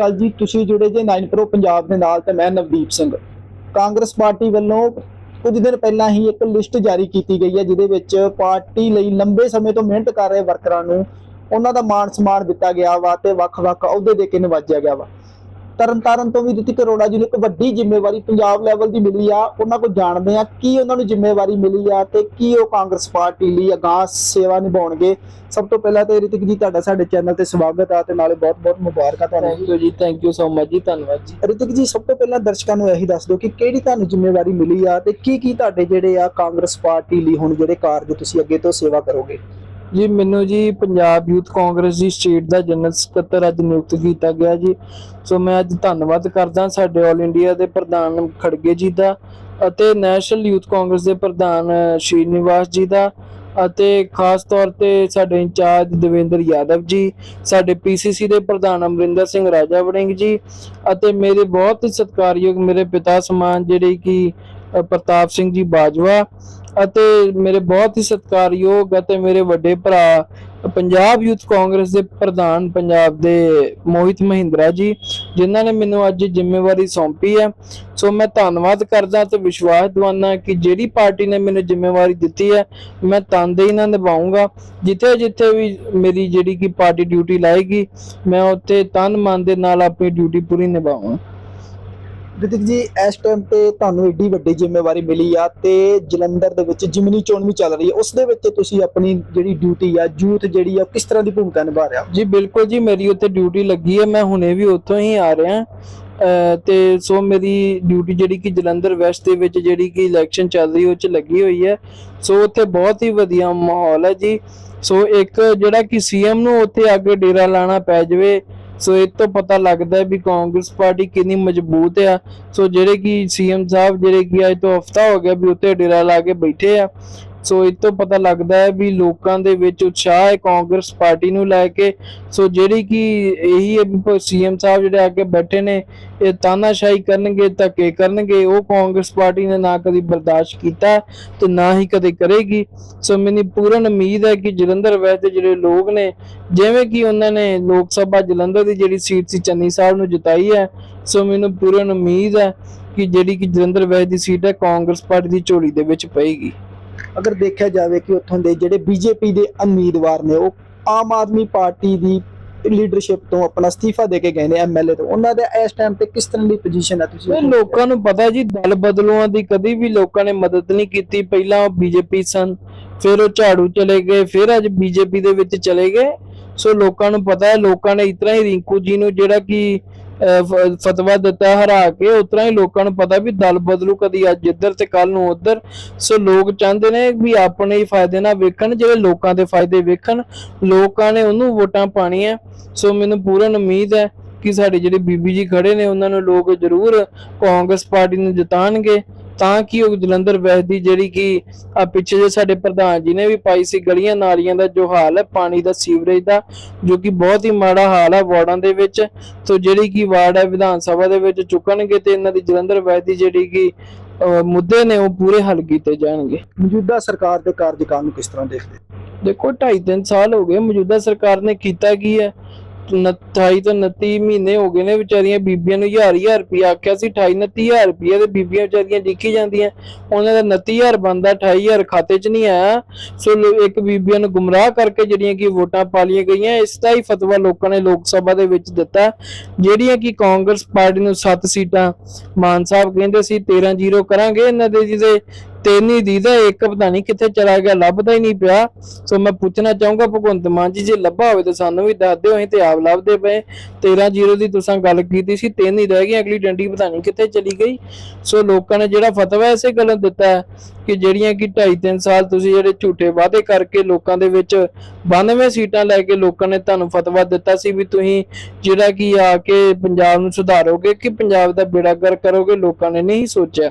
ਕੱਲ ਜੀ ਤੁਸੀਂ ਜੁੜੇ ਜੇ 9 ਪ੍ਰੋ ਪੰਜਾਬ ਦੇ ਨਾਲ ਤੇ ਮੈਂ ਨਵਦੀਪ ਸਿੰਘ। ਕਾਂਗਰਸ ਪਾਰਟੀ ਵੱਲੋਂ ਕੁਝ ਦਿਨ ਪਹਿਲਾਂ ਹੀ ਇੱਕ ਲਿਸਟ ਜਾਰੀ ਕੀਤੀ ਗਈ ਹੈ, ਜਿਹਦੇ ਵਿੱਚ ਪਾਰਟੀ ਲਈ ਲੰਬੇ ਸਮੇਂ ਤੋਂ ਮਿਹਨਤ ਕਰ ਰਹੇ ਵਰਕਰਾਂ ਨੂੰ ਉਹਨਾਂ ਦਾ ਮਾਣ ਸਨਮਾਨ ਦਿੱਤਾ ਗਿਆ ਵਾ ਤੇ ਵੱਖ-ਵੱਖ ਅਹੁਦੇ ਦੇ ਕੇ ਨਵਾਜਿਆ ਗਿਆ ਵਾ। ਤਰਨਤਾਰਨ ਤੋਂ ਵੀ ਦਿੱਤੀ ਅਰੋੜਾ ਜੀ ਨੂੰ ਇੱਕ ਵੱਡੀ ਜ਼ਿੰਮੇਵਾਰੀ ਪੰਜਾਬ ਲੈਵਲ ਦੀ ਮਿਲੀ ਆ। ਉਹਨਾਂ ਕੋਲ ਜਾਣਦੇ ਆ ਕੀ ਉਹਨਾਂ ਨੂੰ ਜ਼ਿੰਮੇਵਾਰੀ ਮਿਲੀ ਆ ਤੇ ਕੀ ਉਹ ਕਾਂਗਰਸ ਪਾਰਟੀ ਲਈ ਅਗਾਂਹ ਸੇਵਾ ਨਿਭਾਉਣਗੇ। ਸਭ ਤੋਂ ਪਹਿਲਾਂ ਤੇ ਰਿਤਿਕ ਜੀ ਤੁਹਾਡਾ ਸਾਡੇ ਚੈਨਲ ਤੇ ਸਵਾਗਤ ਆ ਤੇ ਨਾਲੇ ਬਹੁਤ-ਬਹੁਤ ਮੁਬਾਰਕਾਂ ਤੁਹਾਨੂੰ। ਥੈਂਕ ਯੂ ਜੀ ਥੈਂਕ ਯੂ ਸੋ ਮਚ ਜੀ ਧੰਨਵਾਦ ਜੀ। ਰਿਤਿਕ ਜੀ ਸਭ ਤੋਂ ਪਹਿਲਾਂ ਦਰਸ਼ਕਾਂ ਨੂੰ ਇਹੀ ਦੱਸ ਦਿਓ ਕਿ ਕਿਹੜੀ ਤੁਹਾਨੂੰ ਜ਼ਿੰਮੇਵਾਰੀ ਮਿਲੀ ਆ ਤੇ ਕੀ ਕੀ ਤੁਹਾਡੇ ਜਿਹੜੇ ਆ ਕਾਂਗਰਸ ਪਾਰਟੀ ਲਈ ਹੁਣ ਜਿਹੜੇ ਕਾਰਜ ਤੁਸੀਂ ਅੱਗੇ ਤੋਂ ਸੇਵਾ ਕਰੋਗੇ? ਜੀ, ਮੈਨੂੰ ਜੀ ਪੰਜਾਬ ਯੂਥ ਕਾਂਗਰਸ ਦੀ ਸਟੇਟ ਦਾ ਜਨਰਲ ਸਕੱਤਰ ਅੱਜ ਨਿਯੁਕਤ ਕੀਤਾ ਗਿਆ ਜੀ। ਸੋ ਮੈਂ ਅੱਜ ਧੰਨਵਾਦ ਕਰਦਾ ਸਾਡੇ ਆਲ ਇੰਡੀਆ ਦੇ ਪ੍ਰਧਾਨ ਖੜਗੇ ਜੀ ਦਾ ਅਤੇ ਨੈਸ਼ਨਲ ਯੂਥ ਕਾਂਗਰਸ ਦੇ ਪ੍ਰਧਾਨ ਸ਼੍ਰੀਨਿਵਾਸ ਜੀ ਦਾ ਅਤੇ ਖਾਸ ਤੌਰ ਤੇ ਸਾਡੇ ਇੰਚਾਰਜ ਦਵਿੰਦਰ ਯਾਦਵ ਜੀ, ਸਾਡੇ ਪੀਸੀਸੀ ਦੇ ਪ੍ਰਧਾਨ ਅਮਰਿੰਦਰ ਸਿੰਘ ਰਾਜਾ ਵੜਿੰਗ ਜੀ ਅਤੇ ਮੇਰੇ ਬਹੁਤ ਹੀ ਸਤਿਕਾਰਯੋਗ ਮੇਰੇ ਪਿਤਾ ਸਮਾਨ ਜਿਹੜੇ ਕਿ ਪ੍ਰਤਾਪ ਸਿੰਘ ਜੀ ਬਾਜਵਾ ਅਤੇ ਮੇਰੇ ਬਹੁਤ ਹੀ ਸਤਿਕਾਰਯੋਗ ਅਤੇ ਮੇਰੇ ਵੱਡੇ ਭਰਾ, ਪੰਜਾਬ ਯੂਥ ਕਾਂਗਰਸ ਦੇ ਪ੍ਰਧਾਨ ਪੰਜਾਬ ਦੇ ਮੋਹਿਤ ਮਹਿੰਦਰਾ ਜੀ, ਜਿਨ੍ਹਾਂ ਨੇ ਮੈਨੂੰ ਅੱਜ ਜ਼ਿੰਮੇਵਾਰੀ ਸੌਂਪੀ ਹੈ। ਸੋ ਮੈਂ ਧੰਨਵਾਦ ਕਰਦਾ ਤੇ ਵਿਸ਼ਵਾਸ ਦਿਵਾਨਾ ਕਿ ਜਿਹੜੀ ਪਾਰਟੀ ਨੇ ਮੈਨੂੰ ਜ਼ਿੰਮੇਵਾਰੀ ਦਿੱਤੀ ਹੈ, ਮੈਂ ਤਨਦੇਹੀ ਨਾਲ ਨਿਭਾਉਂਗਾ ਜਿੱਥੇ ਜਿੱਥੇ ਵੀ ਮੇਰੀ ਜਿਹੜੀ ਕਿ ਪਾਰਟੀ ਡਿਊਟੀ ਲਾਏਗੀ, ਮੈਂ ਉੱਥੇ ਤਨ ਮਨ ਦੇ ਨਾਲ ਆਪਣੀ ਡਿਊਟੀ ਪੂਰੀ ਨਿਭਾਵਾਂ ਰਿਤਿਕ ਜੀ, ਇਸ ਟਾਈਮ ਤੇ ਤੁਹਾਨੂੰ ਏਡੀ ਵੱਡੀ ਜ਼ਿੰਮੇਵਾਰੀ ਮਿਲੀ ਆ ਤੇ ਜਲੰਧਰ ਦੇ ਵਿੱਚ ਜਿਮਨੀ ਚੋਣ ਵੀ ਚੱਲ ਰਹੀ ਹੈ, ਉਸ ਦੇ ਵਿੱਚ ਤੁਸੀਂ ਆਪਣੀ ਜਿਹੜੀ ਡਿਊਟੀ ਆ ਯੂਥ ਜਿਹੜੀ ਆ ਕਿਸ ਤਰ੍ਹਾਂ ਦੀ ਭੂਮਿਕਾ ਨਿਭਾ ਰਿਹਾ ਜੀ, ਬਿਲਕੁਲ ਜੀ, ਮੇਰੀ ਉੱਥੇ ਡਿਊਟੀ ਲੱਗੀ ਹੈ, ਮੈਂ ਹੁਣੇ ਵੀ ਉੱਥੋਂ ਹੀ ਆ ਰਿਹਾ। ਅਹ, ਤੇ ਸੋ ਮੇਰੀ ਡਿਊਟੀ ਜਿਹੜੀ ਕਿ ਜਲੰਧਰ ਵੈਸਟ ਦੇ ਵਿੱਚ ਜਿਹੜੀ ਕਿ ਇਲੈਕਸ਼ਨ ਚੱਲ ਰਹੀ ਉਹ ਚ ਲੱਗੀ ਹੋਈ ਹੈ। ਸੋ ਉੱਥੇ ਬਹੁਤ ਹੀ ਵਧੀਆ ਮਾਹੌਲ ਹੈ ਜੀ। ਸੋ ਇੱਕ ਜਿਹੜਾ ਕਿ ਸੀਐਮ ਨੂੰ ਉੱਥੇ ਅੱਗੇ ਡੇਰਾ ਲਾਣਾ ਪੈ ਜਾਵੇ ਸੋ ਇਹ ਤੋਂ ਪਤਾ ਲੱਗਦਾ ਹੈ ਵੀ ਕਾਂਗਰਸ ਪਾਰਟੀ ਕਿੰਨੀ ਮਜ਼ਬੂਤ ਆ। ਸੋ ਜਿਹੜੇ ਕਿ ਸੀਐਮ ਸਾਹਿਬ, ਜਿਹੜੇ ਕਿ ਅੱਜ ਤੋਂ ਹਫਤਾ ਹੋ ਗਿਆ ਵੀ ਉੱਥੇ ਡੇਰਾ ਲਾ ਕੇ ਬੈਠੇ ਆ ਸੋ ਇਹ ਤੋਂ ਪਤਾ ਲੱਗਦਾ ਹੈ ਵੀ ਲੋਕਾਂ ਦੇ ਵਿੱਚ ਉਤਸ਼ਾਹ ਹੈ ਕਾਂਗਰਸ ਪਾਰਟੀ ਨੂੰ ਲੈ ਕੇ। ਸੋ ਜਿਹੜੀ ਕਿ ਇਹੀ ਸੀਐਮ ਸਾਹਿਬ ਜਿਹੜੇ ਅੱਗੇ ਬੈਠੇ ਨੇ, ਇਹ ਤਾਨਾਸ਼ਾਹੀ ਕਰਨਗੇ, ਧੱਕੇ ਕਰਨਗੇ, ਉਹ ਕਾਂਗਰਸ ਪਾਰਟੀ ਨੇ ਨਾ ਕਦੀ ਬਰਦਾਸ਼ਤ ਕੀਤਾ ਤੇ ਨਾ ਹੀ ਕਦੇ ਕਰੇਗੀ। ਸੋ ਮੈਨੂੰ ਪੂਰਨ ਉਮੀਦ ਹੈ ਕਿ ਜਲੰਧਰ ਵੈਸ ਦੇ ਜਿਹੜੇ ਲੋਕ ਨੇ, ਜਿਵੇਂ ਕਿ ਉਹਨਾਂ ਨੇ ਲੋਕ ਸਭਾ ਜਲੰਧਰ ਦੀ ਜਿਹੜੀ ਸੀਟ ਸੀ ਚੰਨੀ ਸਾਹਿਬ ਨੂੰ ਜਿਤਾਈ ਹੈ, ਸੋ ਮੈਨੂੰ ਪੂਰਨ ਉਮੀਦ ਹੈ ਕਿ ਜਿਹੜੀ ਕਿ ਜਲੰਧਰ ਵੈਸ ਦੀ ਸੀਟ ਹੈ, ਕਾਂਗਰਸ ਪਾਰਟੀ ਦੀ ਝੋਲੀ ਦੇ ਵਿੱਚ ਪਏਗੀ। ਅਗਰ ਦੇਖਿਆ ਜਾਵੇ ਕਿ ਉੱਥੋਂ ਦੇ ਜਿਹੜੇ ਬੀਜੇਪੀ ਦੇ ਉਮੀਦਵਾਰ ਨੇ, ਉਹ ਆਮ ਆਦਮੀ ਪਾਰਟੀ ਦੀ ਲੀਡਰਸ਼ਿਪ ਤੋਂ ਆਪਣਾ ਅਸਤੀਫਾ ਦੇ ਕੇ ਗਏ ਨੇ ਐਮਐਲਏ ਤੋਂ। ਉਹਨਾਂ ਦਾ ਇਸ ਟਾਈਮ ਤੇ ਕਿਸ ਤਰ੍ਹਾਂ ਦੀ ਪੋਜੀਸ਼ਨ ਹੈ ਤੁਸੀਂ? ਲੋਕਾਂ ਨੂੰ ਪਤਾ ਜੀ, ਦਲ ਬਦਲੂਆਂ ਦੀ ਕਦੀ ਵੀ ਲੋਕਾਂ ਨੇ ਮਦਦ ਨਹੀਂ ਕੀਤੀ। ਪਹਿਲਾਂ ਉਹ ਬੀਜੇਪੀ ਸਨ, ਫਿਰ ਉਹ ਝਾੜੂ ਚਲੇ ਗਏ, ਫਿਰ ਅੱਜ ਬੀਜੇਪੀ ਦੇ ਵਿੱਚ ਚਲੇ ਗਏ। ਸੋ ਲੋਕਾਂ ਨੂੰ ਪਤਾ ਹੈ, ਲੋਕਾਂ ਨੇ ਇਤਨਾ ਹੀ ਰਿੰਕੂ ਜੀ ਨੂੰ ਜਿਹੜਾ ਕਿ ਫਤਵਾ ਦਿੱਤਾ, ਹਰਾ ਕੇ ਉਤਰਾ ਹੀ ਲੋਕਾਂ ਨੂੰ ਪਤਾ ਵੀ ਦਲ ਬਦਲੂ ਕਦੀ ਅੱਜ ਇੱਧਰ ਤੇ ਕੱਲ ਨੂੰ ਉੱਧਰ। ਸੋ ਲੋਕ ਚਾਹੁੰਦੇ ਨੇ ਵੀ ਆਪਣੇ ਹੀ ਫਾਇਦੇ ਨਾਲ ਵੇਖਣ, ਜਿਹੜੇ ਲੋਕਾਂ ਦੇ ਫਾਇਦੇ ਵੇਖਣ, ਲੋਕਾਂ ਨੇ ਉਹਨੂੰ ਵੋਟਾਂ ਪਾਣੀਆਂ ਸੋ ਮੈਨੂੰ ਪੂਰਨ ਉਮੀਦ ਹੈ ਕਿ ਸਾਡੇ ਜਿਹੜੇ ਬੀਬੀ ਜੀ ਖੜੇ ਨੇ, ਉਹਨਾਂ ਨੂੰ ਲੋਕ ਜ਼ਰੂਰ ਕਾਂਗਰਸ ਪਾਰਟੀ ਨੂੰ ਜਿਤਾਣਗੇ। ਤਾਂ ਕਿ ਉਹ ਜਲੰਧਰ ਵੈਸ ਦੀ ਜਿਹੜੀ ਕਿ ਆ ਪਿੱਛੇ ਜੇ ਸਾਡੇ ਪ੍ਰਧਾਨ ਜੀ ਨੇ ਵੀ ਪਾਈ ਸੀ ਗਲੀਆਂ ਨਾਲੀਆਂ ਦਾ ਜੋ ਹਾਲ ਹੈ ਪਾਣੀ ਦਾ ਸੀਵਰੇਜ ਦਾ ਜੋ ਕਿ ਬਹੁਤ ਹੀ ਮਾੜਾ ਹਾਲ ਹੈ ਵਾਰਡਾਂ ਦੇ ਵਿੱਚ ਸੋ ਜਿਹੜੀ ਕਿ ਵਾਰਡ ਹੈ ਵਿਧਾਨ ਸਭਾ ਦੇ ਵਿੱਚ ਚੁੱਕਣਗੇ ਤੇ ਇਹਨਾਂ ਦੀ ਜਲੰਧਰ ਵੈਸ ਦੀ ਜਿਹੜੀ ਕਿ ਮੁੱਦੇ ਨੇ ਉਹ ਪੂਰੇ ਹੱਲ ਕੀਤੇ ਜਾਣਗੇ। ਮੌਜੂਦਾ ਸਰਕਾਰ ਦੇ ਕਾਰਜਕਾਲ ਨੂੰ ਕਿਸ ਤਰ੍ਹਾਂ ਦੇਖਦੇ ਦੇਖੋ 2.5 3 ਸਾਲ ਹੋ ਗਏ ਮੌਜੂਦਾ ਸਰਕਾਰ ਨੇ ਕੀਤਾ ਕੀ ਹੈ? 28 ਤੋਂ 29 ਮਹੀਨੇ ਹੋ ਗਏ ਨੇ ਵਿਚਾਰੀਆਂ ਬੀਬੀਆਂ ਨੂੰ ਹਜ਼ਾਰ ਹਜ਼ਾਰ ਆਖਿਆ ਸੀ 28 29000 ਰੁਪਇਆ ਤੇ ਬੀਬੀਆਂ ਵਿਚਾਰੀਆਂ ਲਿਖੀ ਜਾਂਦੀਆਂ। ਉਹਨਾਂ ਦਾ 29000 ਬੰਦਾ 28000 ਖਾਤੇ 'ਚ ਨਹੀਂ ਆਇਆ। ਸੋ ਲੋ- ਇੱਕ ਬੀਬੀਆਂ ਨੂੰ ਗੁੰਮਰਾਹ ਕਰਕੇ ਜਿਹੜੀਆਂ ਕਿ ਵੋਟਾਂ ਪਾਲੀਆਂ ਗਈਆਂ, ਇਸ ਦਾ ਹੀ ਫਤਵਾ ਲੋਕਾਂ ਨੇ ਲੋਕ ਸਭਾ ਦੇ ਵਿੱਚ ਦਿੱਤਾ। ਜਿਹੜੀਆਂ ਕਿ ਕਾਂਗਰਸ ਪਾਰਟੀ ਨੂੰ 7 ਸੀਟਾਂ, ਮਾਨ ਸਾਹਿਬ ਕਹਿੰਦੇ ਸੀ 13 ਜ਼ੀਰੋ ਕਰਾਂਗੇ, ਇਹਨਾਂ ਦੇ ਜਿਹਦੇ ਤੇਨੀ ਹੀ ਦੀਦਾ ਇੱਕ ਪਤਾ ਨਹੀਂ ਕਿੱਥੇ ਚਲਾ ਗਿਆ, ਲੱਭਦਾ ਹੀ ਨਹੀਂ ਪਿਆ। ਸੋ ਮੈਂ ਪੁੱਛਣਾ ਚਾਹੂੰਗਾ, ਭਗਵੰਤ ਮਾਨ ਜੀ, ਜੇ ਲੱਭਾ ਹੋਵੇ ਤਾਂ ਸਾਨੂੰ ਵੀ ਦੱਸ ਦਿਓ, ਅਸੀਂ ਤੇ ਆਪ ਲੱਭਦੇ ਪਏ। 13 ਜ਼ੀਰੋ ਦੀ ਤੁਸੀਂ ਗੱਲ ਕੀਤੀ ਸੀ, ਤਿੰਨ ਹੀ ਰਹਿ ਗਈ, ਅਗਲੀ ਡੰਡੀ ਪਤਾ ਨਹੀਂ ਕਿੱਥੇ ਚਲੀ ਗਈ। ਸੋ ਲੋਕਾਂ ਨੇ ਜਿਹੜਾ ਫਤਵਾ ਇਸੇ ਗੱਲ ਦਿੱਤਾ ਹੈ ਕਿ ਜਿਹੜੀਆਂ ਕਿ 2.5 3 ਸਾਲ ਤੁਸੀਂ ਜਿਹੜੇ ਝੂਠੇ ਵਾਅਦੇ ਕਰਕੇ ਲੋਕਾਂ ਦੇ ਵਿੱਚ 92 ਸੀਟਾਂ ਲੈ ਕੇ ਲੋਕਾਂ ਨੇ ਤੁਹਾਨੂੰ ਫਤਵਾ ਦਿੱਤਾ ਸੀ ਵੀ ਤੁਸੀਂ ਜਿਹੜਾ ਕਿ ਆ ਕੇ ਪੰਜਾਬ ਨੂੰ ਸੁਧਾਰੋਗੇ ਕਿ ਪੰਜਾਬ ਦਾ ਬੇੜਾ ਗਰ ਕਰੋਗੇ, ਲੋਕਾਂ ਨੇ ਨਹੀਂ ਸੋਚਿਆ।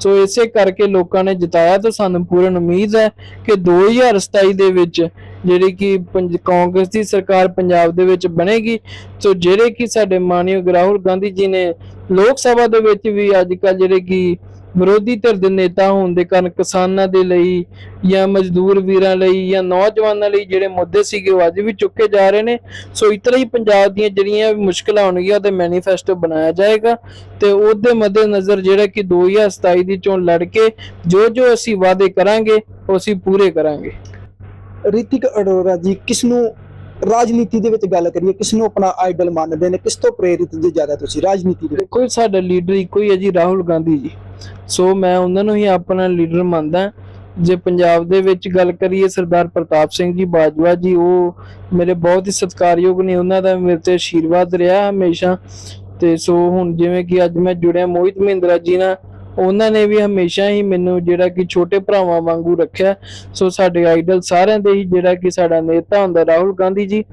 ਸੋ ਇਸੇ ਕਰਕੇ ਲੋਕਾਂ ਨੇ ਜਿਤਾਇਆ ਤਾਂ ਸਾਨੂੰ ਪੂਰਨ ਉਮੀਦ ਹੈ ਕਿ 2027 ਦੇ ਵਿੱਚ ਜਿਹੜੀ ਕਿ ਪੰਜ- ਕਾਂਗਰਸ ਦੀ ਸਰਕਾਰ ਪੰਜਾਬ ਦੇ ਵਿੱਚ ਬਣੇਗੀ, ਸੋ ਜਿਹੜੇ ਕਿ ਸਾਡੇ ਮਾਨਯੋਗ ਰਾਹੁਲ ਗਾਂਧੀ ਜੀ ਨੇ ਲੋਕ ਸਭਾ ਦੇ ਵਿੱਚ ਵੀ ਅੱਜ ਕੱਲ ਜਿਹੜੇ ਕਿ ਵਿਰੋਧੀ ਧਿਰ ਦੇ ਨੇਤਾ ਹੋਣ ਦੇ ਕਾਰਨ ਕਿਸਾਨਾਂ ਦੇ ਲਈ ਜਾਂ ਮਜ਼ਦੂਰ ਵੀਰਾਂ ਲਈ ਜਾਂ ਨੌਜਵਾਨਾਂ ਲਈ ਜਿਹੜੇ ਮੁੱਦੇ ਸੀਗੇ ਉਹ ਅੱਜ ਵੀ ਚੁੱਕੇ ਜਾ ਰਹੇ ਨੇ। ਸੋ ਇਸ ਤਰ੍ਹਾਂ ਹੀ ਪੰਜਾਬ ਦੀਆਂ ਜਿਹੜੀਆਂ ਵੀ ਮੁਸ਼ਕਲਾਂ ਹੋਣਗੀਆਂ, ਉਹਦੇ ਮੈਨੀਫੈਸਟੋ ਬਣਾਇਆ ਜਾਏਗਾ ਤੇ ਉਹਦੇ ਮੱਦੇ ਨਜ਼ਰ ਜਿਹੜਾ ਕਿ 2027 ਦੀ ਚੋਣ ਲੜ ਕੇ ਜੋ ਜੋ ਅਸੀਂ ਵਾਅਦੇ ਕਰਾਂਗੇ, ਉਹ ਅਸੀਂ ਪੂਰੇ ਕਰਾਂਗੇ। ਰਿਤਿਕ ਅਰੋੜਾ ਜੀ, ਕਿਸ ਨੂੰ ਰਾਜਨੀਤੀ ਦੇ ਵਿੱਚ ਗੱਲ ਕਰੀਏ, ਕਿਸ ਨੂੰ ਆਪਣਾ ਆਈਡਲ ਮੰਨਦੇ ਨੇ, ਕਿਸ ਤੋਂ ਪ੍ਰੇਰਿਤ ਜੇ ਜ਼ਿਆਦਾ ਤੁਸੀਂ ਰਾਜਨੀਤੀ ਦੇ ਵਿੱਚ? ਸਾਡਾ ਲੀਡਰ ਇੱਕੋ ਹੀ ਹੈ ਜੀ, ਰਾਹੁਲ ਗਾਂਧੀ ਜੀ। ਸੋ ਮੈਂ ਉਹਨਾਂ ਨੂੰ ਹੀ ਆਪਣਾ ਲੀਡਰ ਮੰਨਦਾ। ਜੇ ਪੰਜਾਬ ਦੇ ਵਿੱਚ ਗੱਲ ਕਰੀਏ, ਸਰਦਾਰ ਪ੍ਰਤਾਪ ਸਿੰਘ ਜੀ ਬਾਜਵਾ ਜੀ, ਉਹ ਮੇਰੇ ਬਹੁਤ ਹੀ ਸਤਿਕਾਰਯੋਗ ਨੇ। ਉਹਨਾਂ ਦਾ ਮੇਰੇ ਤੇ ਆਸ਼ੀਰਵਾਦ ਰਿਹਾ ਹਮੇਸ਼ਾ। ਤੇ ਸੋ ਹੁਣ ਜਿਵੇਂ ਕਿ ਅੱਜ ਮੈਂ ਜੁੜਿਆ, ਮੋਹਿਤ ਮਹਿੰਦਰਾ ਜੀ ਨਾਲ ਉਹਨਾਂ ਨੇ ਵੀ ਹਮੇਸ਼ਾ ਹੀ ਮੈਨੂੰ ਜਿਹੜਾ ਕਿ ਛੋਟੇ ਭਰਾਵਾਂ ਵਾਂਗੂ ਰੱਖਿਆ। ਸੋ ਸਾਡੇ ਆਈਡਲ ਸਾਰਿਆਂ ਦੇ ਹੀ ਜਿਹੜਾ ਕਿ ਸਾਡਾ ਨੇਤਾ ਹੁੰਦਾ ਰਾਹੁਲ ਗਾਂਧੀ ਜੀ,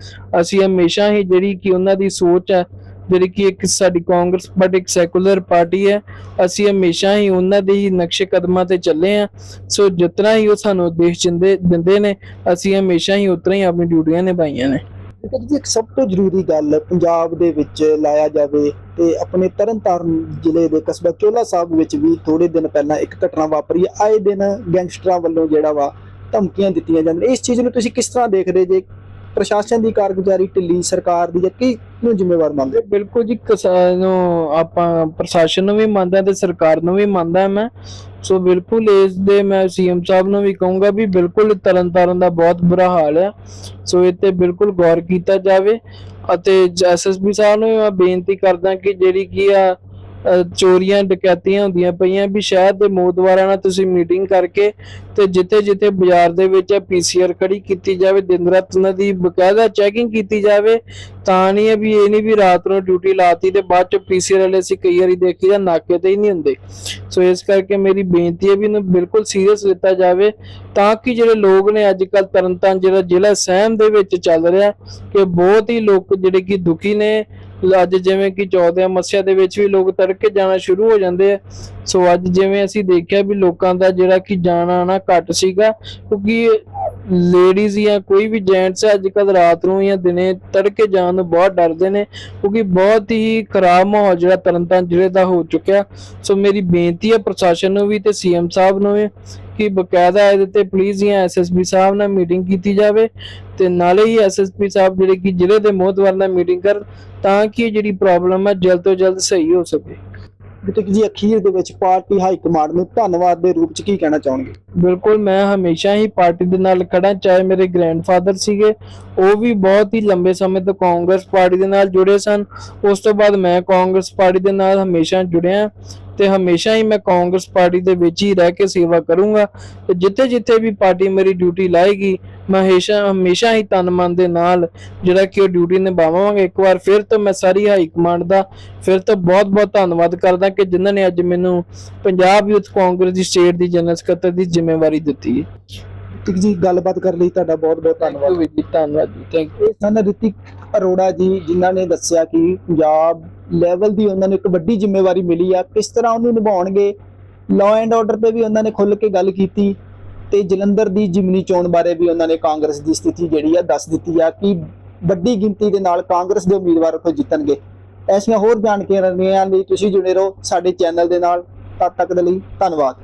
ਅਸੀਂ ਹਮੇਸ਼ਾ ਹੀ ਜਿਹੜੀ ਕਿ ਉਹਨਾਂ ਦੀ ਸੋਚ ਹੈ ਜਿਹੜੀ ਕਿ ਇੱਕ ਸਾਡੀ ਕਾਂਗਰਸ ਬਟ ਇੱਕ ਸੈਕੂਲਰ ਪਾਰਟੀ ਹੈ, ਅਸੀਂ ਹਮੇਸ਼ਾ ਹੀ ਉਹਨਾਂ ਦੇ ਹੀ ਨਕਸ਼ੇ ਕਦਮਾਂ ਤੇ ਚੱਲੇ ਆ। ਸੋ ਜਿਤਨਾ ਹੀ ਉਹ ਸਾਨੂੰ ਉਦੇਸ਼ ਦਿੰਦੇ ਦਿੰਦੇ ਨੇ, ਅਸੀਂ ਹਮੇਸ਼ਾ ਹੀ ਉਤਰਾ ਹੀ ਆਪਣੀ ਡਿਊਟੀਆਂ ਨਿਭਾਈਆਂ ਨੇ। ਰਿਤਿਕ ਜੀ, ਇੱਕ ਸਭ ਤੋਂ ਜ਼ਰੂਰੀ ਗੱਲ ਪੰਜਾਬ ਦੇ ਵਿੱਚ ਲਾਇਆ ਜਾਵੇ ਤੇ ਆਪਣੇ ਤਰਨਤਾਰਨ ਜ਼ਿਲ੍ਹੇ ਦੇ ਕਸਬਾ ਚੋਲਾ ਸਾਹਿਬ ਵਿੱਚ ਵੀ ਥੋੜੇ ਦਿਨ ਪਹਿਲਾਂ ਇੱਕ ਘਟਨਾ ਵਾਪਰੀ ਹੈ। ਆਏ ਦਿਨ ਗੈਂਗਸਟਰਾਂ ਵੱਲੋਂ ਜਿਹੜਾ ਵਾ ਧਮਕੀਆਂ ਦਿੱਤੀਆਂ ਜਾਂਦੀਆਂ ਇਸ ਚੀਜ਼ ਨੂੰ ਤੁਸੀਂ ਕਿਸ ਤਰ੍ਹਾਂ ਦੇਖਦੇ ਜੇ ਪ੍ਰਸ਼ਾਸਨ ਦੀ ਕਾਰਗੁਜ਼ਾਰੀ ਢਿੱਲੀ ਸਰਕਾਰ ਦੀ ਜਾਂ ਕੀ ਨੂੰ ਜ਼ਿੰਮੇਵਾਰ ਮੰਨਦੇ ਬਿਲਕੁਲ ਜੀ ਕਿਸਾਨ ਨੂੰ ਆਪਾਂ ਪ੍ਰਸ਼ਾਸਨ ਨੂੰ ਵੀ ਮੰਨਦਾ ਤੇ ਸਰਕਾਰ ਨੂੰ ਵੀ ਮੰਨਦਾ ਮੈਂ। ਸੋ ਬਿਲਕੁਲ ਇਸ ਦੇ ਮੈਂ ਸੀਐਮ ਸਾਹਿਬ ਨੂੰ ਵੀ ਕਹੂੰਗਾ ਵੀ ਬਿਲਕੁਲ ਤਰਨਤਾਰਨ ਦਾ ਬਹੁਤ ਬੁਰਾ ਹਾਲ ਹੈ ਸੋ ਇਹ ਤੇ ਬਿਲਕੁਲ ਗੌਰ ਕੀਤਾ ਜਾਵੇ ਅਤੇ ਐਸਐਸਪੀ ਸਾਹਿਬ ਨੂੰ ਵੀ ਮੈਂ ਬੇਨਤੀ ਕਰਦਾ ਕਿ ਜਿਹੜੀ ਕੀ ਆ ਚੋਰੀਆਂ, ਡਕੈਤੀਆਂ ਹੁੰਦੀਆਂ ਪਈਆਂ ਵੀ ਸ਼ਹਿਰ ਦੇ ਮੋਦਵਾਰਾਂ ਨਾਲ ਤੁਸੀਂ ਮੀਟਿੰਗ ਕਰਕੇ ਤੇ ਜਿੱਥੇ ਜਿੱਥੇ ਬਾਜ਼ਾਰ ਦੇ ਵਿੱਚ ਪੀਸੀਆਰ ਖੜੀ ਕੀਤੀ ਜਾਵੇ, ਦਿਨ ਰਾਤ ਉਹਨਾਂ ਦੀ ਬਕਾਇਦਾ ਚੈਕਿੰਗ ਕੀਤੀ ਜਾਵੇ, ਤਾਂ ਨਹੀਂ ਹੈ ਵੀ, ਇਹ ਨਹੀਂ ਵੀ ਰਾਤ ਨੂੰ ਡਿਊਟੀ ਲਾਤੀ ਤੇ ਬਾਅਦ ਚ ਪੀਸੀਆਰ ਵਾਲੇ ਅਸੀਂ ਕਈ ਵਾਰੀ ਦੇਖੀ ਜਾਂ ਨਾਕੇ ਤੇ ਹੀ ਨਹੀਂ ਹੁੰਦੇ। ਸੋ ਇਸ ਕਰਕੇ ਮੇਰੀ ਬੇਨਤੀ ਹੈ ਵੀ ਇਹਨੂੰ ਬਿਲਕੁਲ ਸੀਰੀਅਸ ਲਿੱਤਾ ਜਾਵੇ, ਤਾਂ ਕਿ ਜਿਹੜੇ ਲੋਕ ਨੇ ਅੱਜ ਕੱਲ ਤਰਨਤਾਰਨ ਜਿਹੜਾ ਜ਼ਿਲ੍ਹਾ ਸਹਿਮ ਦੇ ਵਿੱਚ ਚੱਲ ਰਿਹਾ, ਕਿ ਬਹੁਤ ਹੀ ਲੋਕ ਜਿਹੜੇ ਕਿ ਦੁਖੀ ਨੇ ਅੱਜ ਜਿਵੇਂ ਕਿ 14 ਮੱਸਿਆ ਦੇ ਵਿੱਚ ਵੀ ਲੋਕ ਤੜਕੇ ਜਾਣਾ ਸ਼ੁਰੂ ਹੋ ਜਾਂਦੇ ਆ। ਸੋ ਅੱਜ ਜਿਵੇਂ ਅਸੀਂ ਦੇਖਿਆ ਵੀ ਲੋਕਾਂ ਦਾ ਜਿਹੜਾ ਕਿ ਜਾਣਾ ਆਣਾ ਘੱਟ ਸੀਗਾ, ਕਿਉਂਕਿ ਲੇਡੀਜ਼ ਜਾਂ ਕੋਈ ਵੀ ਜੈਂਟਸ ਅੱਜ ਕੱਲ ਰਾਤ ਨੂੰ ਜਾਂ ਦਿਨੇ ਤੜਕੇ ਜਾਣ ਨੂੰ ਬਹੁਤ ਡਰਦੇ ਨੇ, ਕਿਉਂਕਿ ਬਹੁਤ ਹੀ ਖਰਾਬ ਮਾਹੌਲ ਜਿਹੜਾ ਤਰਨਤਾਰਨ ਜ਼ਿਲ੍ਹੇ ਦਾ ਹੋ ਚੁੱਕਿਆ। ਸੋ ਮੇਰੀ ਬੇਨਤੀ ਹੈ ਪ੍ਰਸ਼ਾਸਨ ਨੂੰ ਵੀ ਤੇ ਸੀਐਮ ਸਾਹਿਬ ਨੂੰ ਵੀ ਕਿ ਬਕਾਇਦਾ ਇਹਦੇ ਤੇ ਪਲੀਜ਼ ਜਾਂ ਐਸਐਸਪੀ ਸਾਹਿਬ ਨਾਲ ਮੀਟਿੰਗ ਕੀਤੀ ਜਾਵੇ ਤੇ ਨਾਲੇ ਹੀ ਐਸਐਸਪੀ ਸਾਹਿਬ ਜਿਹੜੇ ਕਿ ਜ਼ਿਲ੍ਹੇ ਦੇ ਮੋਹਤਵਾਰ ਨਾਲ ਮੀਟਿੰਗ ਕਰਨ ਤਾਂ ਕਿ ਇਹ ਜਿਹੜੀ ਪ੍ਰੋਬਲਮ ਹੈ ਜਲਦ ਤੋਂ ਜਲਦ ਸਹੀ ਹੋ ਸਕੇ। ਰਿਤਿਕ ਜੀ ਅਖੀਰ ਦੇ ਵਿੱਚ ਪਾਰਟੀ ਹਾਈ ਕਮਾਂਡ ਨੂੰ ਧੰਨਵਾਦ ਦੇ ਰੂਪ ਚ ਕੀ ਕਹਿਣਾ ਚਾਹੁੰਗੇ? ਬਿਲਕੁਲ, ਮੈਂ ਹਮੇਸ਼ਾ ਹੀ ਪਾਰਟੀ ਦੇ ਨਾਲ ਖੜਾ ਚਾਹੇ ਮੇਰੇ ਗ੍ਰੈਂਡਫਾਦਰ ਸੀਗੇ, ਉਹ ਵੀ ਬਹੁਤ ਹੀ ਲੰਬੇ ਸਮੇਂ ਤੋਂ ਕਾਂਗਰਸ ਪਾਰਟੀ ਦੇ ਨਾਲ ਜੁੜੇ ਸਨ। ਉਸ ਤੋਂ ਬਾਅਦ ਮੈਂ ਕਾਂਗਰਸ ਪਾਰਟੀ ਦੇ ਨਾਲ ਹਮੇਸ਼ਾ ਜੁੜਿਆ। ਤੇ ਹਮੇਸ਼ਾ ਹੀ ਮੈਂ ਕਾਂਗਰਸ ਪਾਰਟੀ ਦੇ ਵਿੱਚ ਹੀ ਰਹਿ ਕੇ ਸੇਵਾ ਕਰੂੰਗਾ। ਤੇ ਜਿੱਥੇ ਜਿੱਥੇ ਵੀ ਪਾਰਟੀ ਮੇਰੀ ਡਿਊਟੀ ਲਾਏਗੀ ਮੈਂ ਹਮੇਸ਼ਾ ਹਮੇਸ਼ਾ ਹੀ ਤਨ ਮਨ ਦੇ ਨਾਲ ਜਿਹੜਾ ਕਿ ਉਹ ਡਿਊਟੀ ਨਿਭਾਵਾਂਗਾ। ਇੱਕ ਵਾਰ ਫਿਰ ਤੋਂ ਮੈਂ ਸਾਰੀ ਹਾਈ ਕਮਾਂਡ ਦਾ ਫਿਰ ਤੋਂ ਬਹੁਤ ਬਹੁਤ ਧੰਨਵਾਦ ਕਰਦਾ ਕਿ ਜਿਨ੍ਹਾਂ ਨੇ ਅੱਜ ਮੈਨੂੰ ਪੰਜਾਬ ਯੂਥ ਕਾਂਗਰਸ ਦੀ ਸਟੇਟ ਦੀ ਜਨਰਲ ਸਕੱਤਰ ਦੀ ਜ਼ਿੰਮੇਵਾਰੀ ਦਿੱਤੀ ਹੈ। ਰਿਤਿਕ ਜੀ ਗੱਲਬਾਤ ਕਰਨ ਲਈ ਤੁਹਾਡਾ ਬਹੁਤ ਬਹੁਤ ਧੰਨਵਾਦ। ਜੀ ਧੰਨਵਾਦ ਜੀ ਥੈਂਕ ਇਹ ਸਨ ਰਿਤਿਕ ਅਰੋੜਾ ਜੀ ਜਿਨ੍ਹਾਂ ਨੇ ਦੱਸਿਆ ਕਿ ਪੰਜਾਬ ਲੈਵਲ ਦੀ ਉਹਨਾਂ ਨੂੰ ਇੱਕ ਵੱਡੀ ਜ਼ਿੰਮੇਵਾਰੀ ਮਿਲੀ ਆ। ਕਿਸ ਤਰ੍ਹਾਂ ਉਹਨੂੰ ਨਿਭਾਉਣਗੇ ਲਾਅ ਐਂਡ ਆਰਡਰ ਤੇ ਵੀ ਉਹਨਾਂ ਨੇ ਖੁੱਲ੍ਹ ਕੇ ਗੱਲ ਕੀਤੀ ਤੇ ਜਲੰਧਰ ਦੀ ਜਿਮਨੀ ਚੋਣ ਬਾਰੇ ਵੀ ਉਹਨਾਂ ਨੇ ਕਾਂਗਰਸ ਦੀ ਸਥਿਤੀ ਜਿਹੜੀ ਆ ਦੱਸ ਦਿੱਤੀ ਆ ਕਿ ਵੱਡੀ ਗਿਣਤੀ ਦੇ ਨਾਲ ਕਾਂਗਰਸ ਦੇ ਉਮੀਦਵਾਰ ਉੱਥੋਂ ਜਿੱਤਣਗੇ। ਐਸੀਆਂ ਹੋਰ ਜਾਣਕਾਰੀਆਂ ਲਈ ਤੁਸੀਂ ਜੁੜੇ ਰਹੋ ਸਾਡੇ ਚੈਨਲ ਦੇ ਨਾਲ। ਤਦ ਤੱਕ ਦੇ ਲਈ ਧੰਨਵਾਦ।